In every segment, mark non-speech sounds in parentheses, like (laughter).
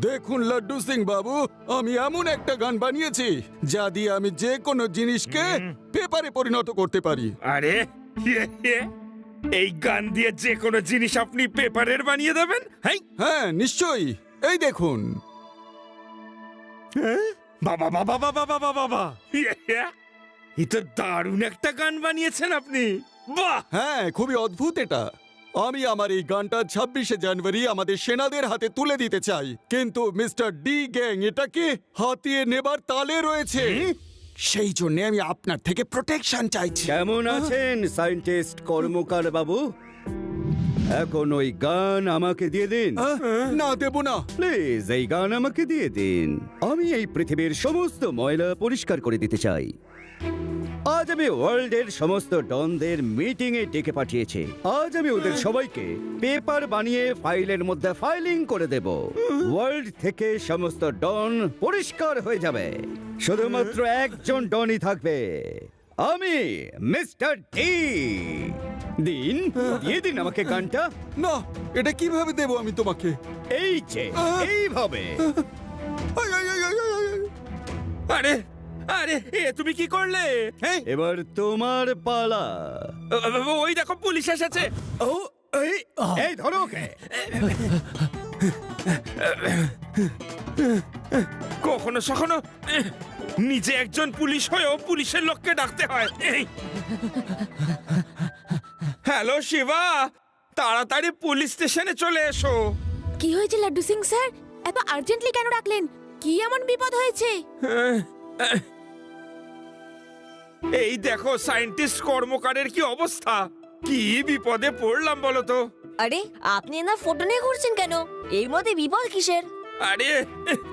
দেখুন লাড্ডু সিং বাবু আমি এমন একটা গান বানিয়েছি যা দিয়ে আমি যে কোনো জিনিসকে পেপারে পরিণত করতে পারি। আরে এই গান দিয়ে যে কোনো জিনিস আপনি পেপারের বানিয়ে দেবেন? হ্যাঁ হ্যাঁ নিশ্চয়ই। এই দেখুন। বাবা বাবা বাবা বাবা বাবা এ তো দারুণ একটা গান বানিয়েছেন আপনি। বাহ! হ্যাঁ খুবই অদ্ভুত এটা। আমি আমার এই গানটা ছাব্বিশে জানুয়ারি আমাদের সেনাদের হাতে তুলে দিতে চাই। কিন্তু মিস্টার ডি গ্যাং এটাকে হাতিয়ে নেবার তালে রয়েছে? সেই জন্য আমি আপনার থেকে প্রোটেকশন চাইছি। কেমন আছেন সায়েন্টিস্ট কর্মকার বাবু? এখন ওই গান আমাকে দিয়ে দিন। না দেব না। প্লিজ এই গান আমাকে দিয়ে দিন। আমি এই পৃথিবীর সমস্ত ময়লা পরিষ্কার করে দিতে চাই। আজ আমি ওয়ার্ল্ডের সমস্ত ডনদের মিটিং এ ডেকে পাঠিয়েছি। আজ আমি ওদের সবাইকে পেপার বানিয়ে ফাইলের মধ্যে ফাইলিং করে দেব। ওয়ার্ল্ড থেকে সমস্ত ডন পরিষ্কার হয়ে যাবে। শুধুমাত্র একজন ডনই থাকবে। আমি মিস্টার ডি দিন দিয়ে দিন আমাকে গানটা। না এটা কীভাবে দেব আমি তোমাকে? এই যে এইভাবে। আরে আরে এ তুমি কি করলে? হ্যাঁ এবার তোমার পালা। ওই দেখো পুলিশ এসেছে। ও এই এই ধরো ওকে। কখনো সখনো নিজে একজন পুলিশ হয়েও পুলিশের লোককে ডাকতে হয়। এই। হ্যালো শিবা তাড়াতাড়ি পুলিশ স্টেশনে চলে এসো। কি হয়েছে লাড্ডু সিং স্যার? এত আর্জেন্টলি কেন ডাকলেন? কি এমন বিপদ হয়েছে? এই দেখো সায়েন্টিস্ট কর্মকারের কি অবস্থা? কি বিপদে পড়লাম বলো তো। আরে আপনি না ফটো নিয়ে ঘুরছেন কেন? এর মধ্যে বিপদ কিসের? আরে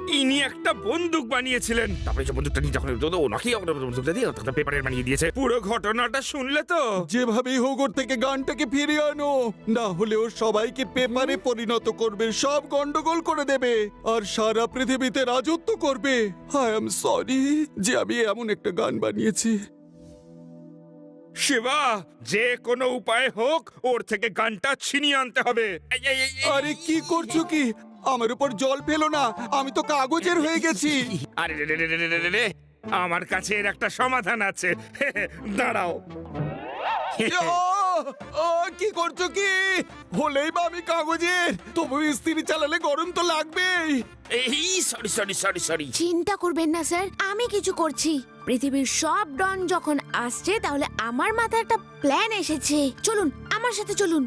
ইনি একটা বন্দুক বানিয়েছিলেন। তারপরে যে বন্দুকটা নিয়ে যখন ওনাকেই আমরা বন্দুকটা দিয়ে তখন পেপারে বানিয়ে দিয়েছে। পুরো ঘটনাটা শুনলে তো? যেভাবেই হোক ওর থেকে গানটাকে ফিরিয়ে আনো। না হলেও সবাইকে পেপারে পরিণত করবে সব গন্ডগোল করে দেবে। আর সারা পৃথিবীতে রাজত্ব করবে। আই এম সরি যে আমি এমন একটা গান বানিয়েছি। শিবা যে কোনো উপায় হোক ওর থেকে গানটা ছিনিয়ে আনতে হবে। আরে কি করছ কি? আমার উপর জল পেল না। আমি তো কাগজের হয়ে গেছি। আরে রে, রে, রে, রে, রে, রে, রে। আমার কাছে এর একটা সমাধান আছে। (laughs) দাঁড়াও। কি করছ কি? হলেই বা আমি কাগজের তবু স্ত্রী চালালে গরম তো লাগবেই। এই সরি সরি সরি সরি চিন্তা করবেন না স্যার। আমি কিছু করছি। পৃথিবীর সব ডন যখন আসছে তাহলে আমার মাথায় একটা প্ল্যান এসেছে। চলুন আমার সাথে চলুন।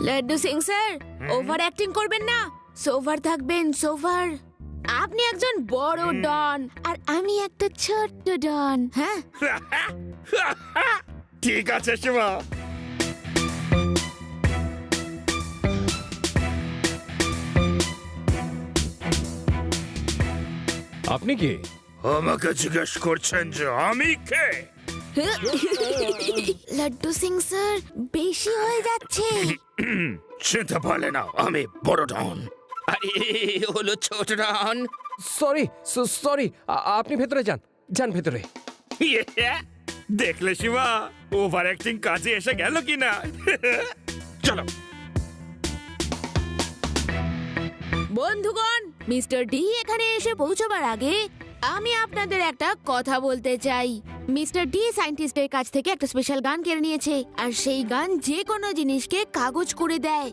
Laddu Singh sir over acting করবেন না। সোভার থাকবেন সোভার আপনি একজন বড় ডন আর আমি একটা ছোট্ট ডন হ্যাঁ? (laughs) ঠিক আছে শিবা আপনি কি? আমাকে জিজ্ঞেস করছেন যে আমি কে? লাড্ডু সিং স্যার বেশি হয়ে যাচ্ছে। চিন্তা পারলে না আমি বড় ডন। আরে হলো ছোট ডন। সরি সরি আপনি ভেতরে যান যান ভেতরে। দেখলে শিবা ওভার অ্যাক্টিং কাজে এসে গেল কি না চলো। বন্ধুগণ মিস্টার ডি এখানে এসে পৌঁছবার আগে আমি আপনাদের একটা কথা বলতে চাই। মিস্টার ডি সায়েন্টিস্টের কাছ থেকে একটা স্পেশাল গান কেড়ে নিয়েছে আর সেই গান যে কোনো জিনিসকে কাগজ করে দেয়।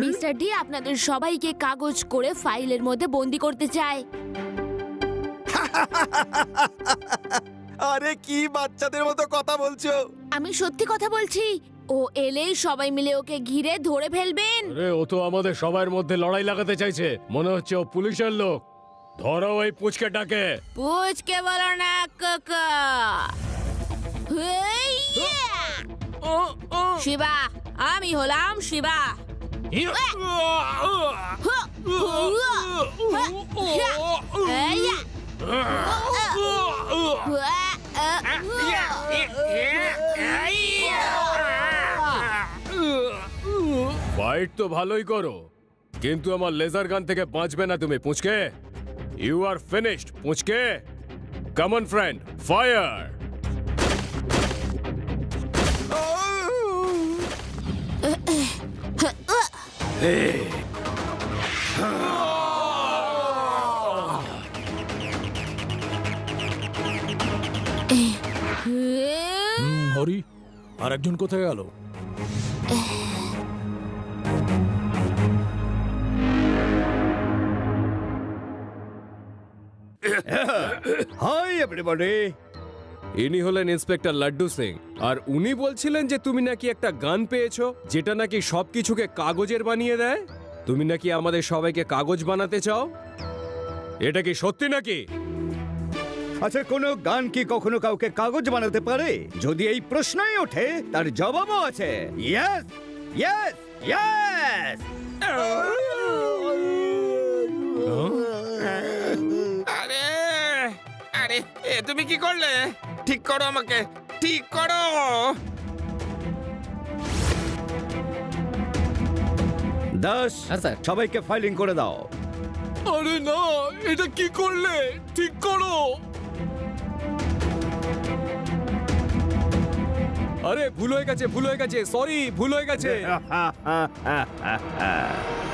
মিস্টার ডি আপনাদের সবাইকে কাগজ করে ফাইলের মধ্যে বন্দি করতে চায়। (laughs) আরে কি বাচ্চাদের মতো কথা বলছো? আমি সত্যি কথা বলছি ও এলেই সবাই মিলে ওকে ঘিরে ধরে ফেলবেন। আরে ও তো আমাদের সবার মধ্যে লড়াই লাগাতে চাইছে। মনে হচ্ছে ও পুলিশের লোক। ধরো ওই পুচকেটাকে পুচকে বলো না কাকা শিবা আমি হলাম শিবা ফাইট তো ভালোই করো কিন্তু আমার লেজার গান থেকে বাঁচবে না তুমি পুচকে ইউ আর ফিনিশড পুচকে কমন ফ্রেন্ড ফায়ার হরি আর একজন কোথায় গেল? (laughs) হাই এভরিবডি ইনি হলেন ইন্সপেক্টর লাড্ডু সিং। আর উনি বলছিলেন যে তুমি নাকি একটা গান পেয়েছ যেটা নাকি সবকিছুকে কাগজের বানিয়ে দেয়? তুমি নাকি আমাদের সবাইকে কাগজ বানাতে চাও? এটা কি সত্যি নাকি? আচ্ছা কোনো গান কি কখনো কাউকে কাগজ বানাতে পারে? যদি এই প্রশ্নই ওঠে তার জবাবও আছে। ইয়েস ইয়েস ইয়েস এ তুমি কি করলে? ঠিক করো আমাকে। ঠিক করো। দাস সবাইকে ফাইলিং করে দাও। আরে না এটা কি করলে? ঠিক করো। আরে ভুল হয়ে গেছে ভুল হয়ে গেছে সরি ভুল হয়ে গেছে। (laughs)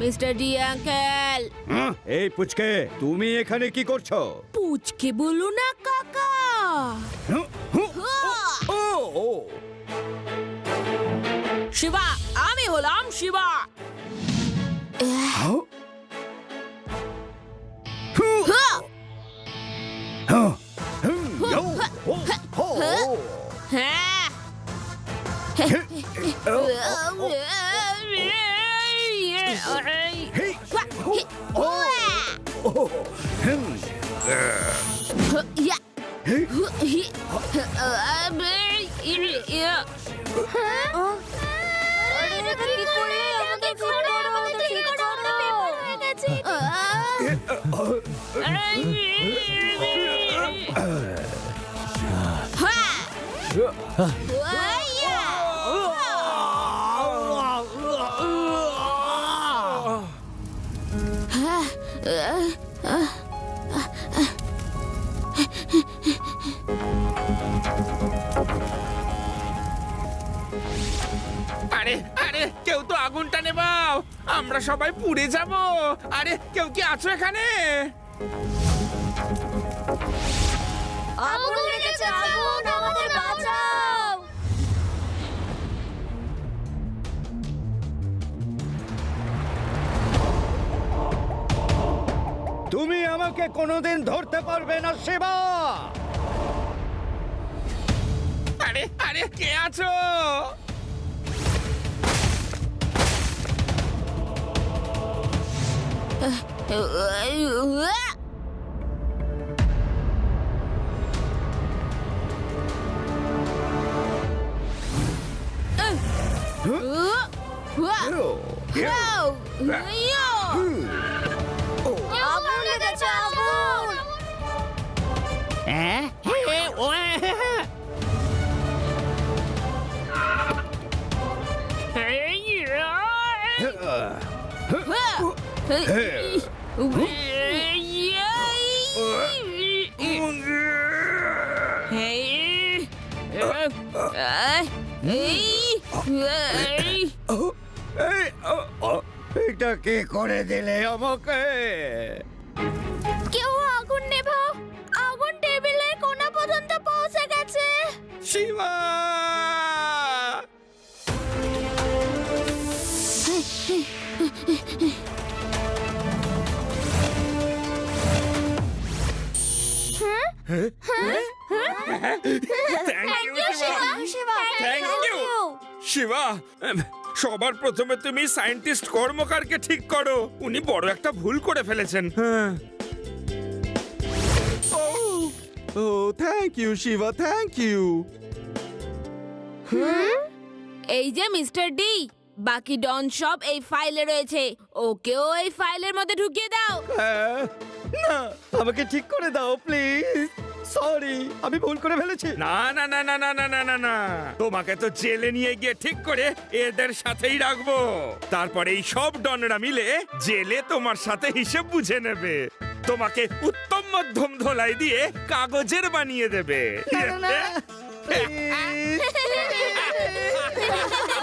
মিস্টার ডি আঙ্কেল হুম, এই পুচকে তুমি এখানে কি করছ পুচকে বলো না কাকা হুম, হুম, ও ও শিবা আমি হলাম শিবা いやあぶいいや Huh? What? আরে আরে কেউ তো আগুনটা নেবাও। আমরা সবাই পুড়ে যাব। আরে কেউ কি আছো এখানে? আগুন লেগেছে আগুন আমাদের বাঁচাও। তুমি আমাকে কোনোদিন ধরতে পারবে না শিবা! আরে আরে কে আছো? 어머니가 저분! 에? 헤헤, 오에! 에이, 으아! এটা কে করে দিলে আমাকে কেউ আগুন নেভাও আগুন টেবিলের কোনা পর্যন্ত পৌঁছে গেছে শিবা শিবা এম, সবার প্রথমে তুমি সায়েন্টিস্ট কর্মকারকে ঠিক করো। উনি বড় একটা ভুল করে ফেলেছেন। হ্যাঁ। ও thank you Shiva thank you এই যে মিস্টার ডি বাকি ডন সব এই ফাইলে রয়েছে। ওকেও এই ফাইলের মধ্যে ঢুকিয়ে দাও। হ্যাঁ, না আমাকে ঠিক করে দাও প্লিজ সরি আমি ভুল করে ফেলেছি। না না না না না না না না না। তোমাকে তো জেলে নিয়ে গিয়ে ঠিক করে এদের সাথেই রাখব। তারপরে এই সব ডনরা মিলে জেলে তোমার সাথে হিসেব বুঝে নেবে। তোমাকে উত্তম মধ্যম ধোলাই দিয়ে কাগজের বানিয়ে দেবে। না, না, না। (laughs)